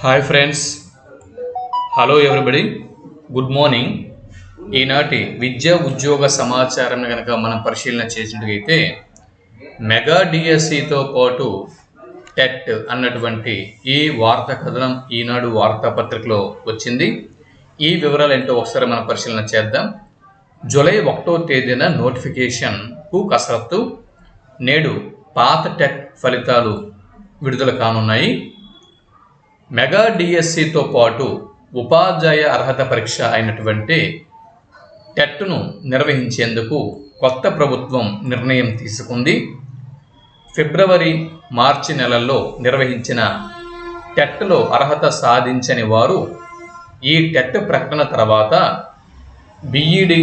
Hi friends hello everybody good morning ఈనాటి విద్యా ఉద్యోగ సమాచారం కనుక మనం పరిశీలన చేసినట్టుగైతే మెగా డిఎస్సితో పాటు టెట్ అన్నటువంటి ఈ వార్తా కథనం ఈనాడు వార్తాపత్రికలో వచ్చింది. ఈ వివరాలు ఏంటో ఒకసారి మనం పరిశీలన చేద్దాం. జూలై ఒకటో తేదీన నోటిఫికేషన్కు కసరత్తు నేడు పాత టెట్ ఫలితాలు విడుదల కానున్నాయి. మెగా డిఎస్సితో పాటు ఉపాధ్యాయ అర్హత పరీక్ష అయినటువంటి టెట్ను నిర్వహించేందుకు కొత్త ప్రభుత్వం నిర్ణయం తీసుకుంది. ఫిబ్రవరి మార్చి నెలల్లో నిర్వహించిన టెట్లో అర్హత సాధించని వారు ఈ టెట్ ప్రకటన తర్వాత బిఈడి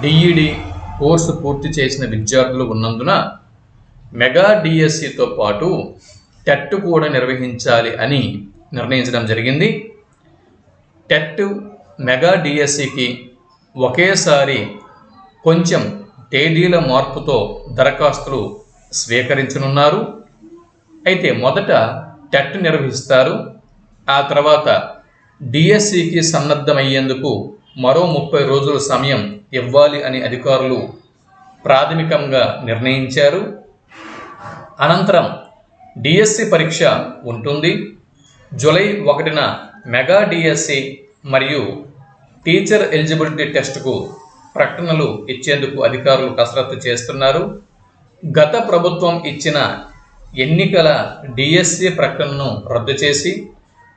డిఈడి కోర్సు పూర్తి చేసిన విద్యార్థులు ఉన్నందున మెగా డిఎస్సితో పాటు టెట్ కూడా నిర్వహించాలి అని నిర్ణయించడం జరిగింది. టెట్ మెగా డిఎస్సికి ఒకేసారి కొంచెం తేదీల మార్పుతో దరఖాస్తులు స్వీకరించనున్నారు. అయితే మొదట టెట్ నిర్వహిస్తారు. ఆ తర్వాత డిఎస్సికి సన్నద్ధమయ్యేందుకు మరో ముప్పై రోజుల సమయం ఇవ్వాలి అని అధికారులు ప్రాథమికంగా నిర్ణయించారు. అనంతరం డిఎస్సి పరీక్ష ఉంటుంది. జూలై ఒకటిన మెగా డిఎస్సి మరియు టీచర్ ఎలిజిబిలిటీ టెస్ట్కు ప్రకటనలు ఇచ్చేందుకు అధికారులు కసరత్తు చేస్తున్నారు. గత ప్రభుత్వం ఇచ్చిన ఎన్నికల డిఎస్సి ప్రకటనను రద్దు చేసి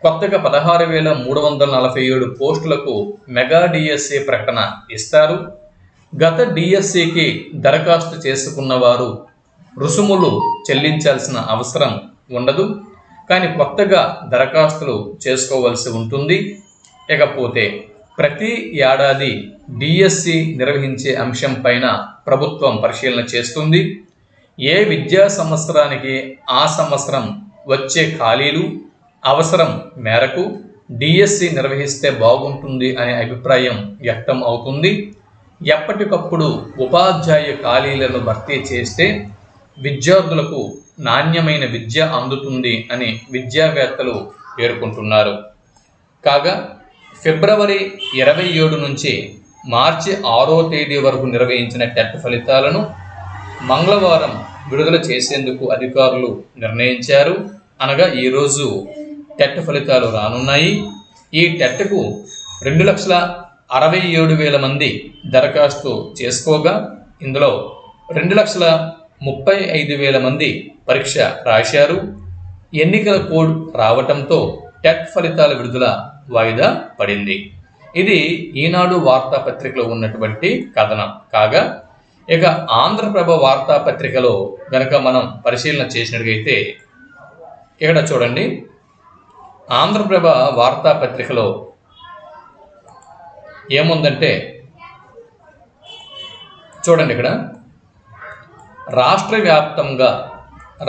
కొత్తగా పదహారు వేల మూడు వందల నలభై ఏడు పోస్టులకు మెగా డిఎస్సి ప్రకటన ఇస్తారు. గత డిఎస్సికి దరఖాస్తు చేసుకున్న వారు రుసుములు చెల్లించాల్సిన అవసరం ఉండదు. కానీ కొత్తగా దరఖాస్తులు చేసుకోవాల్సి ఉంటుంది. ఇకపోతే ప్రతి ఏడాది డిఎస్సి నిర్వహించే అంశం పైన ప్రభుత్వం పరిశీలన చేస్తుంది. ఏ విద్యా సంవత్సరానికి ఆ సంవత్సరం వచ్చే ఖాళీలు అవసరం మేరకు డిఎస్సి నిర్వహిస్తే బాగుంటుంది అనే అభిప్రాయం వ్యక్తం అవుతుంది. ఎప్పటికప్పుడు ఉపాధ్యాయ ఖాళీలను భర్తీ చేస్తే విద్యార్థులకు నాణ్యమైన విద్య అందుతుంది అని విద్యావేత్తలు పేర్కొంటున్నారు. కాగా ఫిబ్రవరి ఇరవై ఏడు నుంచి మార్చి ఆరో తేదీ వరకు నిర్వహించిన టెట్ ఫలితాలను మంగళవారం విడుదల చేసేందుకు అధికారులు నిర్ణయించారు. అనగా ఈరోజు టెట్ ఫలితాలు రానున్నాయి. ఈ టెట్కు రెండు లక్షల అరవై ఏడు వేల మంది దరఖాస్తు చేసుకోగా ఇందులో రెండు లక్షల ముప్పై ఐదు వేల మంది పరీక్ష రాశారు. ఎన్నికల కోడ్ రావటంతో టెట్ ఫలితాల విడుదల వాయిదా పడింది. ఇది ఈనాడు వార్తాపత్రికలో ఉన్నటువంటి కథనం. కాగా ఇక ఆంధ్రప్రభ వార్తాపత్రికలో గనక మనం పరిశీలన చేసినట్లయితే ఇక్కడ చూడండి. ఆంధ్రప్రభ వార్తాపత్రికలో ఏముందంటే చూడండి ఇక్కడ. రాష్ట్ర వ్యాప్తంగా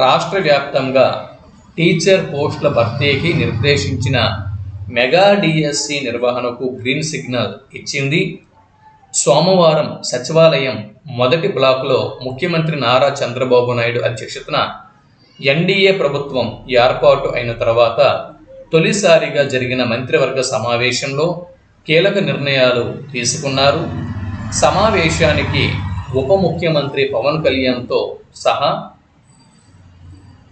రాష్ట్ర వ్యాప్తంగా టీచర్ పోస్టుల భర్తీకి నిర్దేశించిన మెగా డిఎస్సి నిర్వహణకు గ్రీన్ సిగ్నల్ ఇచ్చింది. సోమవారం సచివాలయం మొదటి బ్లాక్లో ముఖ్యమంత్రి నారా చంద్రబాబు నాయుడు అధ్యక్షతన ఎన్డీఏ ప్రభుత్వం ఏర్పాటు అయిన తర్వాత తొలిసారిగా జరిగిన మంత్రివర్గ సమావేశంలో కీలక నిర్ణయాలు తీసుకున్నారు. సమావేశానికి ఉప ముఖ్యమంత్రి పవన్ కళ్యాణ్తో సహా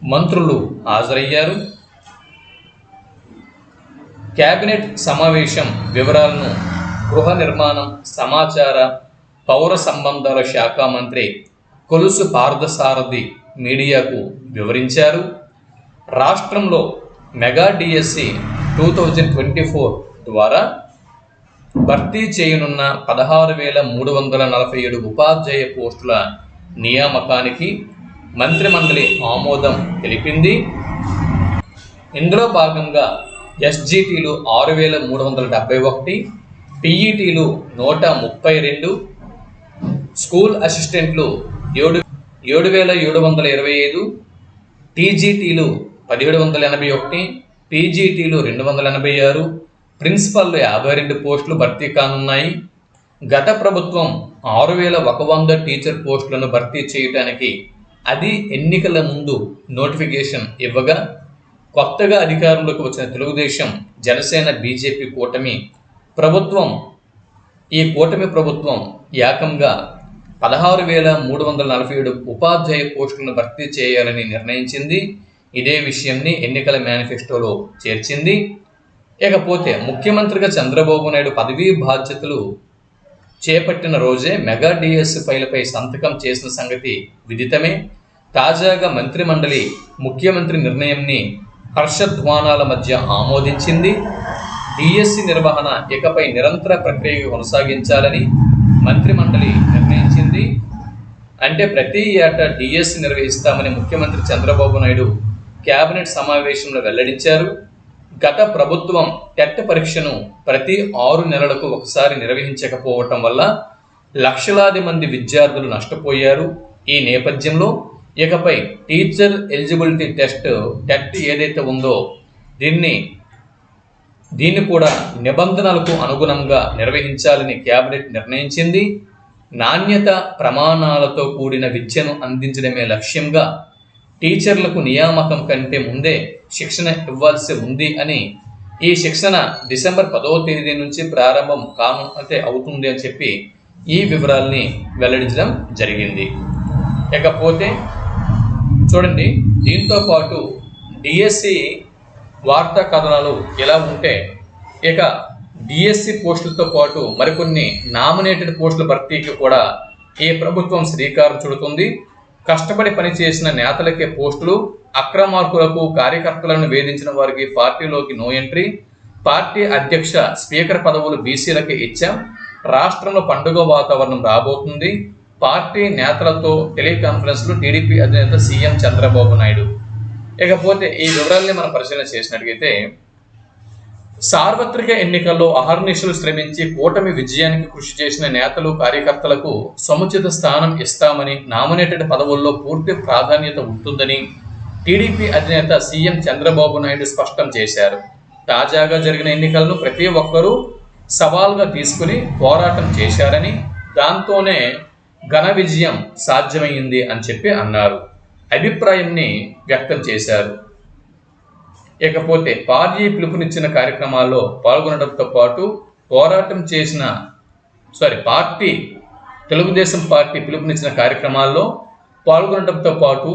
మంత్రులు హాజరయ్యారు. కేబినెట్ సమావేశం వివరాలను గృహ నిర్మాణం సమాచార పౌర సంబంధాల శాఖ మంత్రి కొలుసు పార్థసారథి మీడియాకు వివరించారు. రాష్ట్రంలో mega DSC two thousand twenty four ద్వారా భర్తీ చేయనున్న పదహారు వేల మూడు వందల నలభై ఏడు ఉపాధ్యాయ పోస్టుల నియామకానికి మంత్రిమండలి ఆమోదం తెలిపింది. ఇందులో భాగంగా ఎస్జిటీలు ఆరు వేల మూడు వందల డెబ్బై ఒకటి పిఈటీలు నూట ముప్పై రెండు స్కూల్ అసిస్టెంట్లు ఏడు ఏడు వేల ఏడు వందల ఇరవై ఐదు టీజీటీలు పదిహేడు వందల ఎనభై ఒకటి పీజీటీలు రెండు వందల ఎనభై ఆరు ప్రిన్సిపల్లు యాభై రెండు పోస్టులు భర్తీ కానున్నాయి. గత ప్రభుత్వం ఆరు వేల ఒక వంద టీచర్ పోస్టులను భర్తీ చేయడానికి అది ఎన్నికల ముందు నోటిఫికేషన్ ఇవ్వగా కొత్తగా అధికారంలోకి వచ్చిన తెలుగుదేశం జనసేన బీజేపీ కూటమి ప్రభుత్వం ఈ కూటమి ప్రభుత్వం ఏకంగా పదహారు వేల మూడు వందల నలభై ఏడు ఉపాధ్యాయ పోస్టులను భర్తీ చేయాలని నిర్ణయించింది. ఇదే విషయాన్ని ఎన్నికల మేనిఫెస్టోలో చేర్చింది. ఇకపోతే ముఖ్యమంత్రిగా చంద్రబాబు నాయుడు పదవీ బాధ్యతలు చేపట్టిన రోజే మెగా డిఎస్ ఫైలపై సంతకం చేసిన సంగతి విదితమే. తాజాగా మంత్రిమండలి ముఖ్యమంత్రి నిర్ణయంని హర్షధ్వానాల మధ్య ఆమోదించింది. డిఎస్సి నిర్వహణ ఇకపై నిరంతర ప్రక్రియ కొనసాగించాలని మంత్రిమండలి నిర్ణయించింది. అంటే ప్రతి ఏటా డిఎస్సి నిర్వహిస్తామని ముఖ్యమంత్రి చంద్రబాబు నాయుడు కేబినెట్ సమావేశంలో వెల్లడించారు. గత ప్రభుత్వం టెట్ పరీక్షను ప్రతి ఆరు నెలలకు ఒకసారి నిర్వహించకపోవటం వల్ల లక్షలాది మంది విద్యార్థులు నష్టపోయారు. ఈ నేపథ్యంలో ఇకపై టీచర్ ఎలిజిబిలిటీ టెస్ట్ టెట్ ఏదైతే ఉందో దీన్ని దీన్ని కూడా నిబంధనలకు అనుగుణంగా నిర్వహించాలని కేబినెట్ నిర్ణయించింది. నాణ్యత ప్రమాణాలతో కూడిన విద్యను అందించడమే లక్ష్యంగా టీచర్లకు నియామకం కంటే ముందే శిక్షణ ఇవ్వాల్సి ఉంది అని ఈ శిక్షణ డిసెంబర్ పదవ తేదీ నుంచి ప్రారంభం కాను అంటే అవుతుంది అని చెప్పి ఈ వివరాల్ని వెల్లడించడం జరిగింది. ఇకపోతే చూడండి దీంతో పాటు డిఎస్సి వార్తా కథనాలు ఎలా ఉంటే ఇక డిఎస్సి పోస్టులతో పాటు మరికొన్ని నామినేటెడ్ పోస్టుల భర్తీకి కూడా ఈ ప్రభుత్వం శ్రీకారం చుడుతుంది. కష్టపడి పనిచేసిన నేతలకే పోస్టులు అక్రమార్కులకు కార్యకర్తలను వేధించిన వారికి పార్టీలోకి నో ఎంట్రీ. పార్టీ అధ్యక్ష స్పీకర్ పదవులు బీసీలకే ఇచ్చాం. రాష్ట్రంలో పండుగ వాతావరణం రాబోతుంది. పార్టీ నేతలతో టెలికాన్ఫరెన్స్లు టీడీపీ అధినేత సీఎం చంద్రబాబు నాయుడు. ఇకపోతే ఈ వివరాల్ని మనం పరిశీలన చేసినట్లయితే సార్వత్రిక ఎన్నికల్లో అహర్నిశలు శ్రమించి కూటమి విజయానికి కృషి చేసిన నేతలు కార్యకర్తలకు సముచిత స్థానం ఇస్తామని నామినేటెడ్ పదవుల్లో పూర్తి ప్రాధాన్యత ఉంటుందని టీడీపీ అధినేత సీఎం చంద్రబాబు నాయుడు స్పష్టం చేశారు. తాజాగా జరిగిన ఎన్నికలను ప్రతి ఒక్కరూ సవాల్గా తీసుకుని పోరాటం చేశారని దాంతోనే ఘన విజయం సాధ్యమైంది అని చెప్పి అన్నారు. అభిప్రాయాన్ని వ్యక్తం చేశారు. ఇకపోతే పార్టీ పిలుపునిచ్చిన కార్యక్రమాల్లో పాల్గొనడంతో పాటు పోరాటం చేసిన సారీ పార్టీ తెలుగుదేశం పార్టీ పిలుపునిచ్చిన కార్యక్రమాల్లో పాల్గొనడంతో పాటు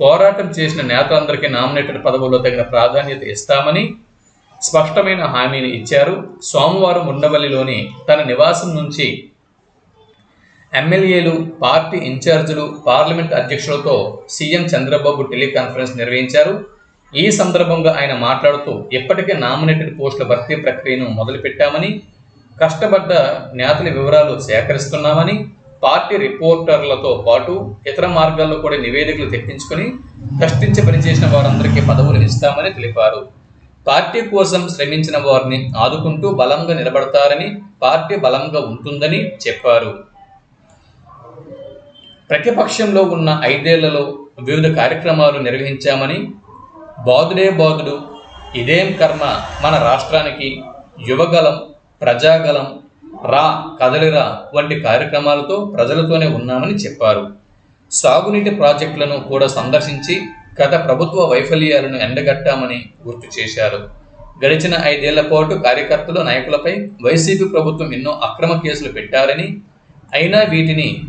పోరాటం చేసిన నేతలందరికీ నామినేటెడ్ పదవుల్లో తగిన ప్రాధాన్యత ఇస్తామని స్పష్టమైన హామీని ఇచ్చారు. సోమవారం ఉండవల్లిలోని తన నివాసం నుంచి ఎమ్మెల్యేలు పార్టీ ఇన్ఛార్జీలు పార్లమెంట్ అధ్యక్షులతో సీఎం చంద్రబాబు టెలికాన్ఫరెన్స్ నిర్వహించారు. ఈ సందర్భంగా ఆయన మాట్లాడుతూ ఇప్పటికే నామినేటెడ్ పోస్టుల భర్తీ ప్రక్రియను మొదలుపెట్టామని కష్టపడ్డ నేతల వివరాలు సేకరిస్తున్నామని పార్టీ రిపోర్టర్లతో పాటు ఇతర మార్గాల్లో కూడా నివేదికలు తెప్పించుకొని కష్టించి పనిచేసిన వారందరికీ పదవులు ఇస్తామని తెలిపారు. పార్టీ కోసం శ్రమించిన వారిని ఆదుకుంటూ బలంగా నిలబడతారని పార్టీ బలంగా ఉంటుందని చెప్పారు. ప్రతిపక్షంలో ఉన్న ఐదేళ్ళలో వివిధ కార్యక్రమాలు నిర్వహించామని బాదుడే బాదుడు ఇదేం కర్మ మన రాష్ట్రానికి యువగలం ప్రజాగలం రా కదలిరా వంటి కార్యక్రమాలతో ప్రజలతోనే ఉన్నామని చెప్పారు. సాగునీటి ప్రాజెక్టులను కూడా సందర్శించి గత ప్రభుత్వ వైఫల్యాలను ఎండగట్టామని గుర్తు చేశారు. గడిచిన ఐదేళ్ళ పాటు కార్యకర్తలు నాయకులపై వైసీపీ ప్రభుత్వం ఎన్నో అక్రమ కేసులు పెట్టారని అయినా వీటిని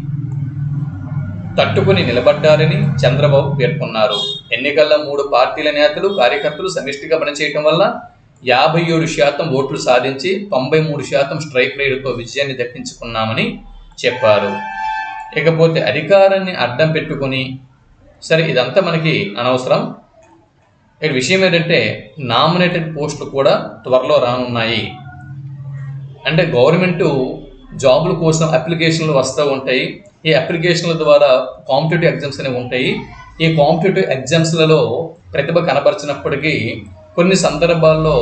తట్టుకుని నిలబడ్డారని చంద్రబాబు పేర్కొన్నారు. ఎన్నికల్లో మూడు పార్టీల నేతలు కార్యకర్తలు సమిష్టిగా పనిచేయటం వల్ల యాభై ఏడు శాతం ఓట్లు సాధించి తొంభై మూడు శాతం స్ట్రైక్ రేటుతో విజయాన్ని దక్కించుకున్నామని చెప్పారు. ఇకపోతే అధికారాన్ని అడ్డం పెట్టుకొని సరే ఇదంతా మనకి అనవసరం. ఇక్కడ విషయం ఏంటంటే నామినేటెడ్ పోస్టులు కూడా త్వరలో రానున్నాయి. అంటే గవర్నమెంట్ జాబుల కోసం అప్లికేషన్లు వస్తూ ఉంటాయి. ఈ అప్లికేషన్ల ద్వారా కాంపిటేటివ్ ఎగ్జామ్స్ అనేవి ఉంటాయి. ఈ కాంపిటేటివ్ ఎగ్జామ్స్లలో ప్రతిభ కనపరిచినప్పటికీ కొన్ని సందర్భాల్లో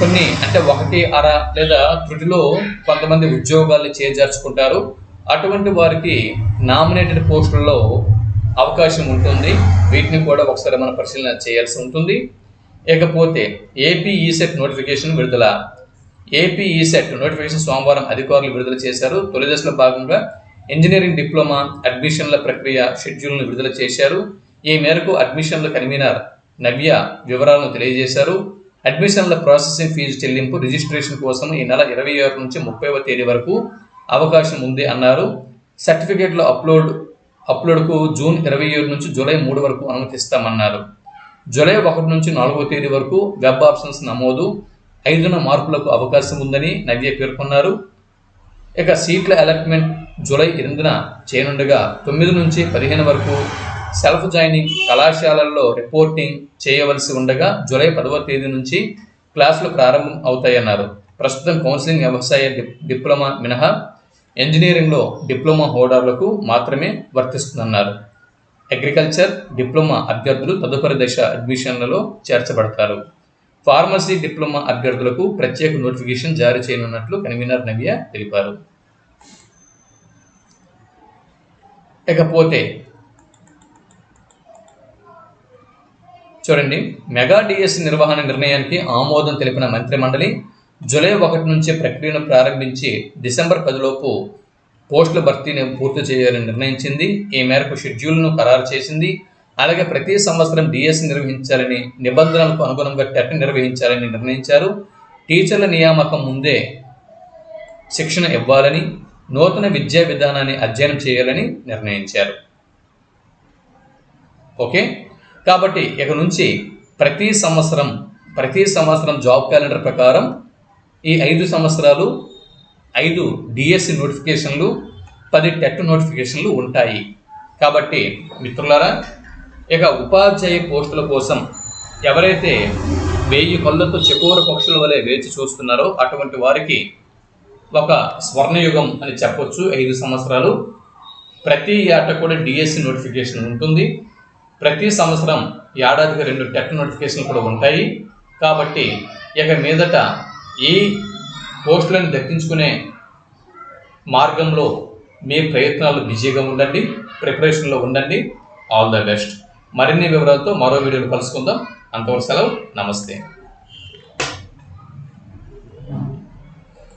కొన్ని అంటే ఒకటి అర లేదా త్రుటిలో కొంతమంది ఉద్యోగాలు చేజార్చుకుంటారు. అటువంటి వారికి నామినేటెడ్ పోస్టుల్లో అవకాశం ఉంటుంది. వీటిని కూడా ఒకసారి మనం పరిశీలన చేయాల్సి ఉంటుంది. ఇకపోతే ఏపీ ఈసెట్ నోటిఫికేషన్ విడుదల. ఏపీ ఈసెట్ నోటిఫికేషన్ సోమవారం అధికారులు విడుదల చేశారు. తొలి దశలో భాగంగా ఇంజనీరింగ్ డిప్లొమా అడ్మిషన్ల ప్రక్రియ షెడ్యూల్ను విడుదల చేశారు. ఈ మేరకు అడ్మిషన్ల కన్వీనర్ నవ్య వివరాలను తెలియజేశారు. అడ్మిషన్ల ప్రాసెసింగ్ ఫీజు చెల్లింపు రిజిస్ట్రేషన్ కోసం ఈ నెల ఇరవై ఆరు నుంచి ముప్పైవ తేదీ వరకు అవకాశం ఉంది అన్నారు. సర్టిఫికేట్ల అప్లోడ్ అప్లోడ్కు జూన్ ఇరవై ఏడు నుంచి జూలై మూడు వరకు అనుమతిస్తామన్నారు. జూలై ఒకటి నుంచి నాలుగవ తేదీ వరకు వెబ్ ఆప్షన్స్ నమోదు. ఐదున మార్పులకు అవకాశం ఉందని నవ్య పేర్కొన్నారు. ఇక సీట్ల అలాట్మెంట్ జూలై ఎనిమిదిన చేయనుండగా తొమ్మిది నుంచి పదిహేను వరకు సెల్ఫ్ జాయినింగ్ కళాశాలల్లో రిపోర్టింగ్ చేయవలసి ఉండగా జూలై పదవ తేదీ నుంచి క్లాసులు ప్రారంభం అవుతాయన్నారు. ప్రస్తుతం కౌన్సిలింగ్ వ్యవసాయ డిప్లొమా మినహా ఇంజనీరింగ్లో డిప్లొమా హోల్డర్లకు మాత్రమే వర్తిస్తుందన్నారు. అగ్రికల్చర్ డిప్లొమా అభ్యర్థులు తదుపరి దశ అడ్మిషన్లలో చేర్చబడతారు. ఫార్మసీ డిప్లొమా అభ్యర్థులకు ప్రత్యేక నోటిఫికేషన్ జారీ చేయనున్నట్లు కన్వీనర్ నవ్య తెలిపారు. ఇకపోతే చూడండి. మెగా డిఎస్సి నిర్వహణ నిర్ణయానికి ఆమోదం తెలిపిన మంత్రి మండలి జూలై ఒకటి నుంచి ప్రక్రియను ప్రారంభించి డిసెంబర్ పదిలోపు పోస్టుల భర్తీని పూర్తి చేయాలని నిర్ణయించింది. ఈ మేరకు షెడ్యూల్ను ఖరారు చేసింది. అలాగే ప్రతి సంవత్సరం డిఎస్సి నిర్వహించాలని నిబంధనలకు అనుగుణంగా టెట్ నిర్వహించాలని నిర్ణయించారు. టీచర్ల నియామకం ముందే శిక్షణ ఇవ్వాలని నూతన విద్యా విధానాన్ని అధ్యయనం చేయాలని నిర్ణయించారు. ఓకే? కాబట్టి ఇక నుంచి ప్రతి సంవత్సరం ప్రతి సంవత్సరం జాబ్ క్యాలెండర్ ప్రకారం ఈ ఐదు సంవత్సరాలు ఐదు డిఎస్సి నోటిఫికేషన్లు పది టెట్ నోటిఫికేషన్లు ఉంటాయి. కాబట్టి మిత్రులారా ఇక ఉపాధ్యాయ పోస్టుల కోసం ఎవరైతే వెయ్యి కళ్ళతో చకోర పక్షుల వలె వేచి చూస్తున్నారో అటువంటి వారికి ఒక స్వర్ణయుగం అని చెప్పొచ్చు. ఐదు సంవత్సరాలు ప్రతి ఏట కూడా డిఎస్సి నోటిఫికేషన్ ఉంటుంది. ప్రతి సంవత్సరం ఏడాదికి రెండు టెట్ నోటిఫికేషన్లు కూడా ఉంటాయి. కాబట్టి ఇక మీదట ఈ పోస్టులను దక్కించుకునే మార్గంలో మీ ప్రయత్నాలు బిజీగా ఉండండి ప్రిపరేషన్లో ఉండండి. All the best. మరిన్ని వివరాలతో మరో వీడియోలు కలుసుకుందాం. అంతవరకు సెలవు. నమస్తే.